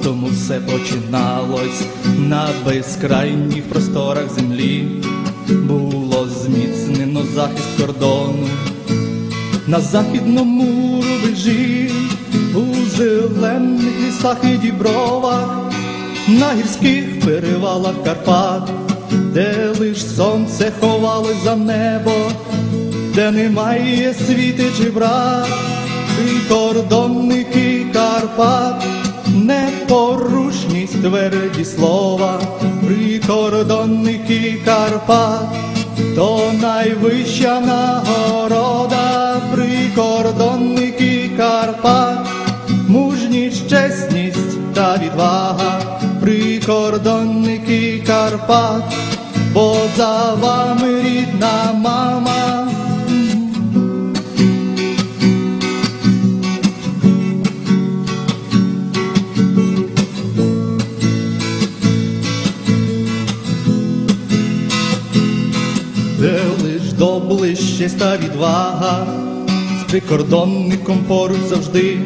шостому все починалось на безкрайніх просторах землі. Було зміцнено захист кордону на західному рубежі, у зелених лісах і дібровах, на гірських перевалах Карпат, де лиш сонце ховалось за небо, де немає світи чи брат, прикордонники Карпат, непорушність тверді слова, прикордонники Карпат, то найвища нагорода, прикордонники Карпат, мужність, чесність та відвага, прикордонники Карпат, бо за вами рідна мама. Доближчесть та відвага, з прикордонником поруч завжди.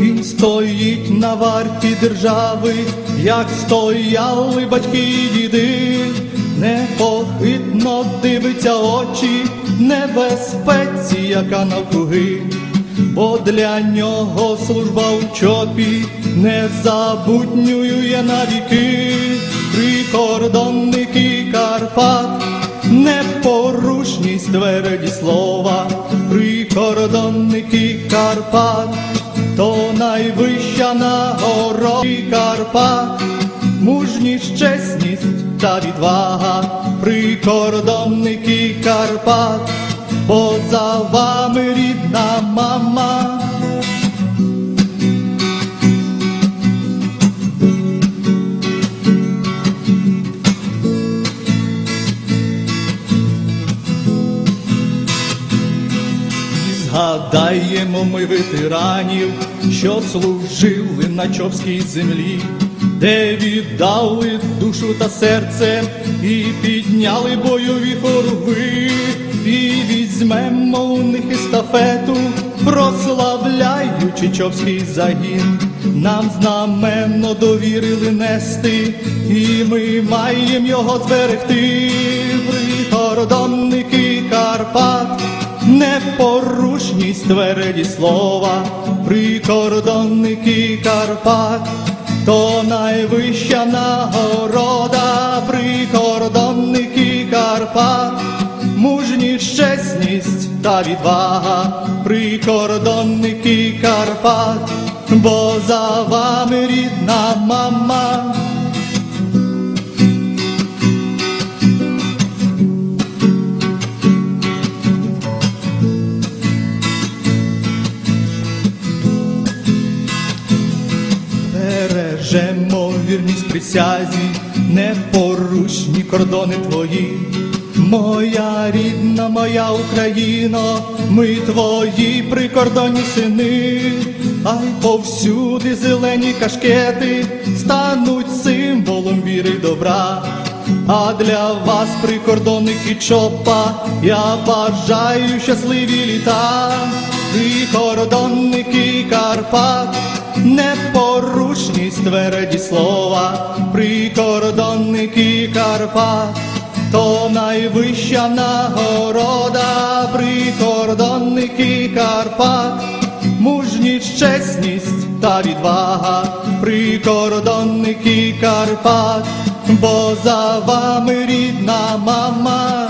Він стоїть на варті держави, як стояли батьки і діди, непохитно дивиться очі, небезпеці, яка навкруги, бо для нього служба у чопі незабутньою є навіки, прикордонники Карпат непорушність тверді слова, прикордонники Карпат, то найвища нагорода Карпат, мужність, чесність та відвага, прикордонники Карпат, бо за вами рідна мама. Згадаємо ми ветеранів, що служили на чопській землі, де віддали душу та серце і підняли бойові хорви, і візьмемо у них естафету, прославляючи чопський загін. Нам знаменно довірили нести, і ми маємо його зберегти, прикордонники Карпат непорушність тверді слова, прикордонники Карпат, то найвища нагорода, прикордонники Карпат, мужність, чесність та відвага, прикордонники Карпат, бо за вами рідна мама. Бережемо вірність присязі, непорушні кордони твої. Моя рідна, моя Україно, ми твої прикордонні сини, а й повсюди зелені кашкети стануть символом віри добра. А для вас, прикордонники чопа, я бажаю щасливі літа, прикордонники Карпат, непорушність тверді слова, прикордонники Карпат, то найвища нагорода, прикордонники Карпат, мужність, чесність та відвага, прикордонники Карпат, бо за вами рідна мама.